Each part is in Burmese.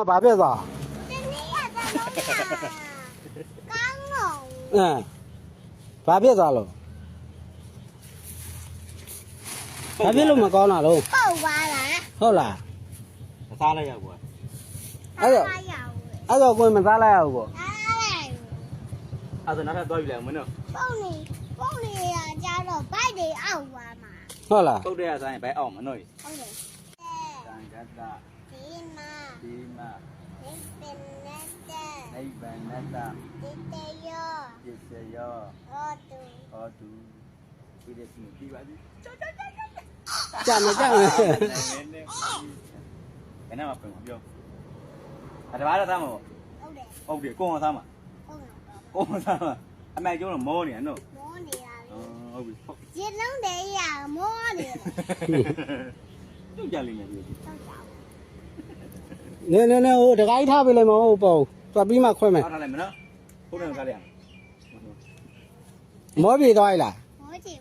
ကဘာဖြစ်သွားတနည်းရတဲ့လုံးကကောင်းတော့အင်းဘာဖြစ်သွားလို့ဘာဖြစ်လို့မကောင်းတာလို့ပုတ်သွားလားဟုတ်လားစားလိုက်ရောက်ကွာအဲ့တော့အားရအောင်အဲ့တော့ကိုယ်မစားလိုက်ရဘူးပေါ့အားလိုက်အဲ့ဒါနောက်ထပ်သွားယူလိုက်မင်းတို့ပုံနေပုံနေရကြတော့ဘိုက်တွေအောက်သွားမှာဟုတ်လားပုတ်တဲ့ဆိုင်ဘဲအောင်မနှုတ်ဟုတ်တယ်တန်ကြတာဒီမှာဒီမှာဒီပင် နဲ့တဲ့နိဗ္ဗာန်နတ္တဒီတေယောပစ္စယောဟောတူဟောတုဒီရစီပြီးပါပြီကြာမကြာမဘယ်နဲ့မှပြန်ပြောအဲ့ဒါဘာလဲသားမဟုတ်တယ်ဟုတ်တယ်ကိုအောင်သားမဟုတ်တယ်ကိုအောင်သားမအမေကျုံးတော့မောနေနော်မောနေတာလေဟုတ်ပြီဟုတ်ရေလုံးတွေရမောနေတယ်ကျုပ်ကြလိမ့်မယ်ဒီတော့ ကြောက်နေနေနေဟိုတခိုင်းထားပေးလိုက်မဟုတ်ပေါ့သွားပြီးမှခွဲမယ်ထားလိုက်မနော်ဟုတ်တယ်ကားလိုက်မောပြေသွားရလားမောချင်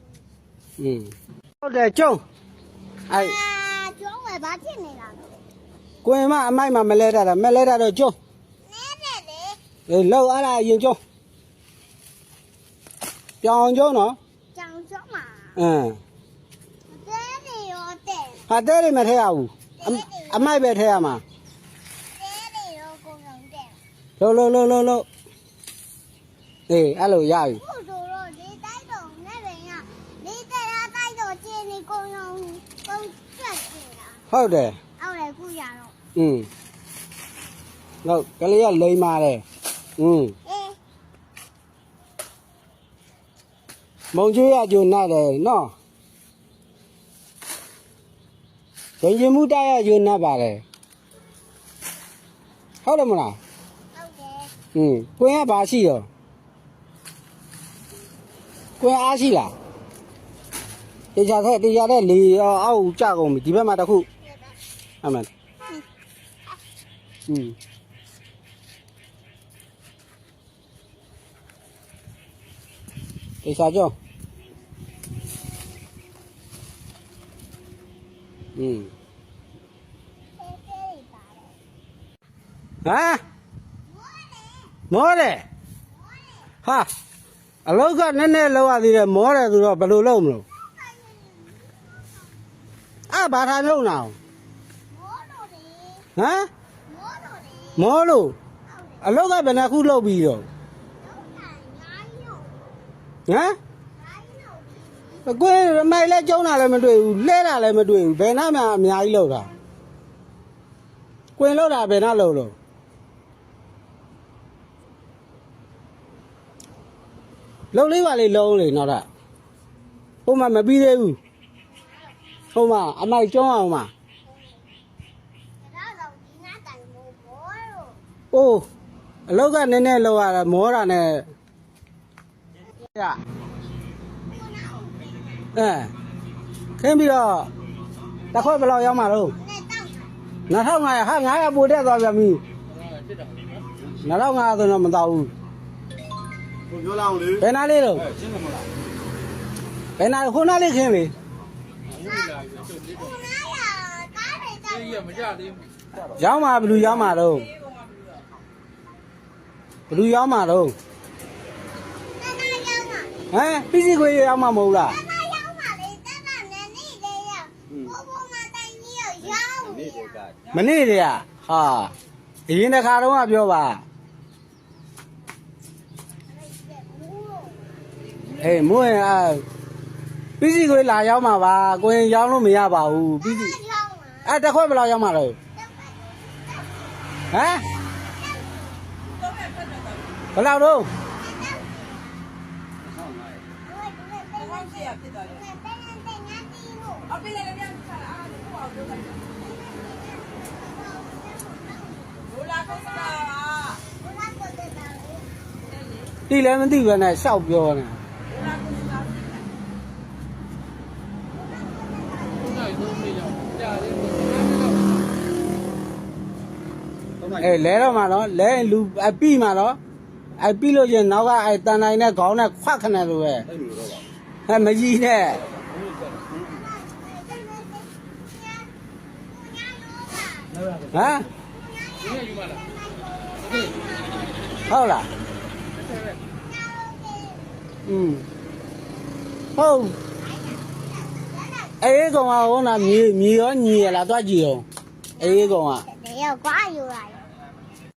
อืมဟုတ်တယ်ကျုံအဲ့အာကျောင်းဝယ်ဘာဖြစ်နေတာလဲကိုယ်မအမိုက်မှာမလဲတာတာမလဲတာတော့ကျုံနဲနဲ့လေအေးလောက်အားလားရင်ကျုံပြောင်းကျုံနော်ကြောင်ကျောင်းမှာအင်းတဲနေရောတဲ့ဟာတဲတွေမထည့်ရဘူးအအမိုက်ပဲထည့်ရမှာတဲနေရောကုန်ကုန်တဲ့ လုံးလုံးလုံးလုံးလုံးအေးအဲ့လိုရပြီ ခုတို့တော့ဒီတိုက်တော့နဲ့ပဲရဒီတဲ့ရတိုက်တော့ကျင်းနေကုန်ကုန်ကုန်ကျွတ်နေတာ ဟုတ်တယ် အောက်လေခုရတော့ อืมဟုတ်ကလေးကလိမ့်ပါတယ်อืม အေး မုံကျွေးရကြုံနာတယ်နော်ဒင်ကြီးမှုတရကြုံနာပါတယ်ဟုတ်တယ်မလား ဟုတ်တယ် อืมကိုင်းကဘာရှိတော့ကိုင်းအားရှိလားတရားတဲ့တရားတဲ့လေအောက်ကြကုန်ပြီဒီဘက်မှာတစ်ခုအမှန်อืมတရားကြောอืม တဲတဲပါတယ် ဟ မ်မောတယ်ဟာအလောက်ကနည်းနည်းလောက်ရသေးတယ်မောတယ်ဆိုတော့ဘယ်လိုလုပ်မလို့အာဘာသာလုံးနာမောတော့လေဟမ်မောတော့လေမောလို့ဟုတ်တယ်အလောက်ကဘယ်နှခုလုပ်ပြီးတော့တော့တာညာညို့ဟမ်ညာညို့အကွေးရမိုင်လဲကျုံးတာလည်းမတွေ့ဘူးလဲတာလည်းမတွေ့ဘူးဘယ်နှမှအများကြီးလောက်တာကွင်လောက်တာဘယ်နှလောက်လို့ လုံးလေးပါလေလုံးလေနောက်တာဟိုမှမပြီးသေးဘူးဟိုမှအမိုက်ကျုံးအောင်မှဒါတော့ဒီနာတိုင်မို့မောတော့အိုးအလောက်ကနည်းနည်းလောက်ရတာမောတာနဲ့ရအဲခင်းပြီးတော့တစ်ခွက်ဘယ်လောက်ရောက်မှာတော့နဲ့တောက်တာ2500ဟာ900ပိုတက်သွားပြန်ပြီ2500ဆိုတော့မတော့ဘူး ကိုပြောလောက်လေဘယ်နာလေးတော့ရှင်းတယ်မလားဘယ်နာခုနာလေးခင်းလေခုနကကားတွေတောက်ကြီးကမကြသေးဘူးရောက်မှာဘလူရောက်မှာတော့ဘလူရောက်မှာတော့တနာရောက်မှာဟမ်ပစ္စည်းခွေရောက်မှာမဟုတ်လားတနာရောက်မှာလေတနာနဲ့နေလေရဘိုးဘိုးမတိုင်ကြီးရောက်နေနေ့ရတည်းကမနေ့တည်းကဟာအရင်တစ်ခါတော့ကပြောပါ အေးမိုးရင်အာပစ္စည်းခွေလာရောက်မှာပါကိုရင်ရောက်လို့မရပါဘူးပစ္စည်းရောက်မှာအဲ့တစ်ခွက်ဘယ်လောက်ရောက်မှာတော့ဟမ်ဘယ်လောက်တော့တိလည်းမသိပဲနဲ့ရှောက်ပြောနေခုနကသုံးနေရောက်ကြာသေးတယ် အဲလဲတော့မှာတော့လဲရင်လူအပြီးမှာတော့အပြီးလို့ရင်နောက်ကအဲတန်တိုင်းနဲ့ခေါင်းနဲ့ခွက်ခနဲ့လိုပဲအဲမကြီးနဲ့ဟမ်ဟုတ်လားอืมဟုတ်အေးကောင်ကဟိုနာမြေမြေရောညီရလားတွားကြည့်အောင်အေးကောင်ကတကယ်ကွာယူလာ